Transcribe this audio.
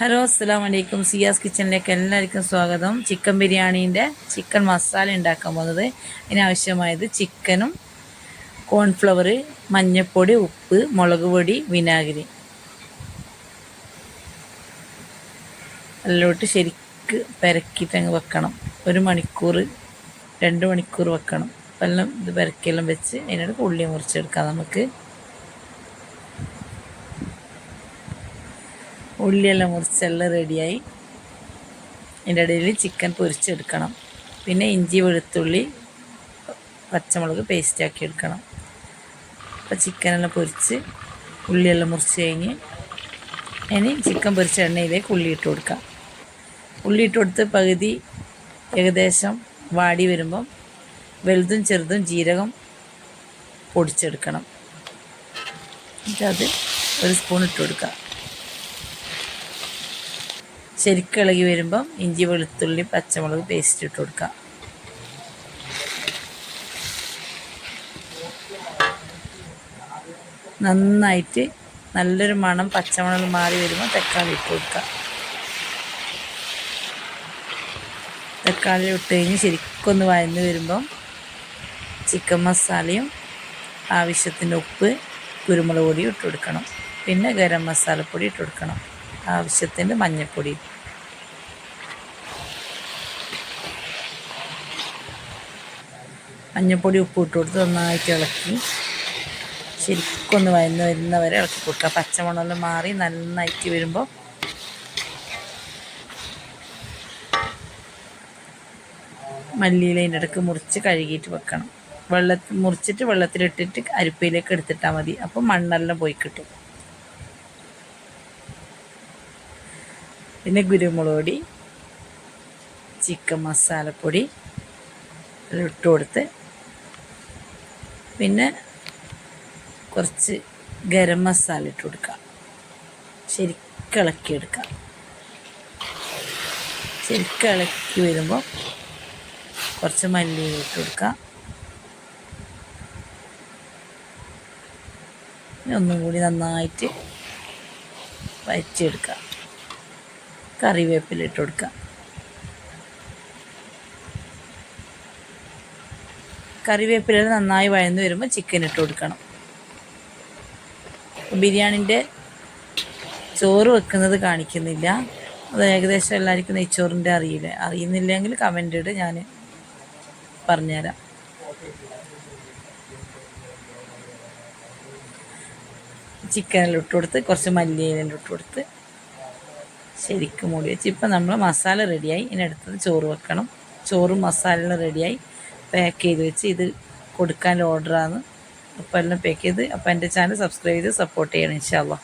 Hello അസ്സാം വലൈക്കും സിയാസ് കിച്ചണിലേക്ക് എല്ലാവർക്കും സ്വാഗതം. ചിക്കൻ ബിരിയാണീന്റെ ചിക്കൻ മസാല ഉണ്ടാക്കാൻ പോകുന്നത്. ഇതിനാവശ്യമായത് ചിക്കനും കോൺഫ്ലവർ മഞ്ഞൾപ്പൊടി ഉപ്പ് മുളക് പൊടി വിനാഗിരി. എല്ലാം ഇട്ട് ശരിക്ക് പെരക്കിയിട്ട് അങ്ങ് വെക്കണം. ഒരു മണിക്കൂർ രണ്ട് മണിക്കൂർ വെക്കണം. എല്ലാം ഇത് പെരക്കിയെല്ലാം വെച്ച് അതിനോട് ഉള്ളി മുറിച്ചെടുക്കാം നമുക്ക്. ഉള്ളിയെല്ലാം മുറിച്ചെല്ലാം റെഡിയായി അതിന്റെ ഇടയിൽ ചിക്കൻ പൊരിച്ചെടുക്കണം. പിന്നെ ഇഞ്ചി വെളുത്തുള്ളി പച്ചമുളക് പേസ്റ്റാക്കി എടുക്കണം. അപ്പോൾ ചിക്കനെല്ലാം പൊരിച്ച് ഉള്ളിയെല്ലാം മുറിച്ച് കഴിഞ്ഞ് ഇനി ചിക്കൻ പൊരിച്ച എണ്ണയിലേക്ക് ഉള്ളി ഇട്ട് കൊടുക്കാം. ഉള്ളി ഇട്ട് കൊടുത്ത് പകുതി ഏകദേശം വാടി വരുമ്പം വലുതും ചെറുതും ജീരകം പൊടിച്ചെടുക്കണം. എന്നിട്ട് അത് ഒരു സ്പൂൺ ഇട്ട് കൊടുക്കുക ശരിക്കും ഇളകി വരുമ്പം ഇഞ്ചി വെളുത്തുള്ളി പച്ചമുളക് പേസ്റ്റ് ഇട്ട് കൊടുക്കാം. നന്നായിട്ട് നല്ലൊരു മണം പച്ചമുളക് മാറി വരുമ്പോൾ തക്കാളി ഇട്ട് കൊടുക്കുക തക്കാളി ഇട്ട് കഴിഞ്ഞ് ശരിക്കൊന്ന് വഴന്ന് വരുമ്പം ചിക്കൻ മസാലയും ആവശ്യത്തിന് ഉപ്പ് കുരുമുളക് പൊടിയും ഇട്ട് കൊടുക്കണം. പിന്നെ ഗരം മസാലപ്പൊടി ഇട്ട് കൊടുക്കണം. ആവശ്യത്തിന് മഞ്ഞൾപ്പൊടി. മഞ്ഞൾപ്പൊടി ഉപ്പ് ഇട്ട് കൊടുത്ത് നന്നായിട്ട് ഇളക്കി. ശരിക്കൊന്ന് വയന്ന് വരുന്നവരെ ഇളക്കി കൊടുക്കുക. പച്ചമുളകെല്ലാം മാറി നന്നായിട്ട് വരുമ്പോൾ മല്ലിയിലതിന്റെ ഇടയ്ക്ക് മുറിച്ച് കഴുകിയിട്ട് വെക്കണം. വെള്ള മുറിച്ചിട്ട് വെള്ളത്തിലിട്ടിട്ട് അരിപ്പയിലേക്ക് എടുത്തിട്ടാൽ മതി. അപ്പോൾ മണ്ണെല്ലാം പോയി കിട്ടും. പിന്നെ കുരുമുളക് പൊടി ചിക്കൻ മസാലപ്പൊടി ഇട്ട് കൊടുത്ത് പിന്നെ കുറച്ച് ഗരം മസാല ഇട്ട് കൊടുക്കാം. ശരിക്കിളക്കിയെടുക്കുക ശരിക്കിളക്കി വരുമ്പോൾ കുറച്ച് മല്ലി ഇട്ട് കൊടുക്കാം. ഒന്നും കൂടി നന്നായിട്ട് വരച്ചെടുക്കാം കറിവേപ്പില ഇട്ട് കൊടുക്കാം. കറിവേപ്പില നന്നായി വഴന്ന് വരുമ്പോൾ ചിക്കൻ ഇട്ട് കൊടുക്കണം. ബിരിയാണിന്റെ ചോറ് വെക്കുന്നത് കാണിക്കുന്നില്ല. അത് ഏകദേശം എല്ലാവർക്കും നെയ്ച്ചോറിന്റെ അറിയില്ല. അറിയുന്നില്ലെങ്കിൽ കമന്റ് ഇട് ഞാൻ പറഞ്ഞുതരാം. ചിക്കനെല്ലാം ഇട്ട് കൊടുത്ത് കുറച്ച് മല്ലിയിലെല്ലാം ഇട്ട് കൊടുത്ത് ശരിക്കും മൂടി വെച്ച്. ഇപ്പം നമ്മൾ മസാല റെഡിയായി ഇനി അടുത്തത് ചോറ് വെക്കണം. ചോറും മസാലയും റെഡിയായി പാക്ക് ചെയ്ത് വെച്ച് ഇത് കൊടുക്കാൻ ഓർഡറാണ് അപ്പോൾ എല്ലാം പാക്ക് ചെയ്ത് അപ്പോൾ എന്റെ ചാനൽ സബ്സ്ക്രൈബ് ചെയ്ത് സപ്പോർട്ട് ചെയ്യണം ഇൻഷാല്ലാ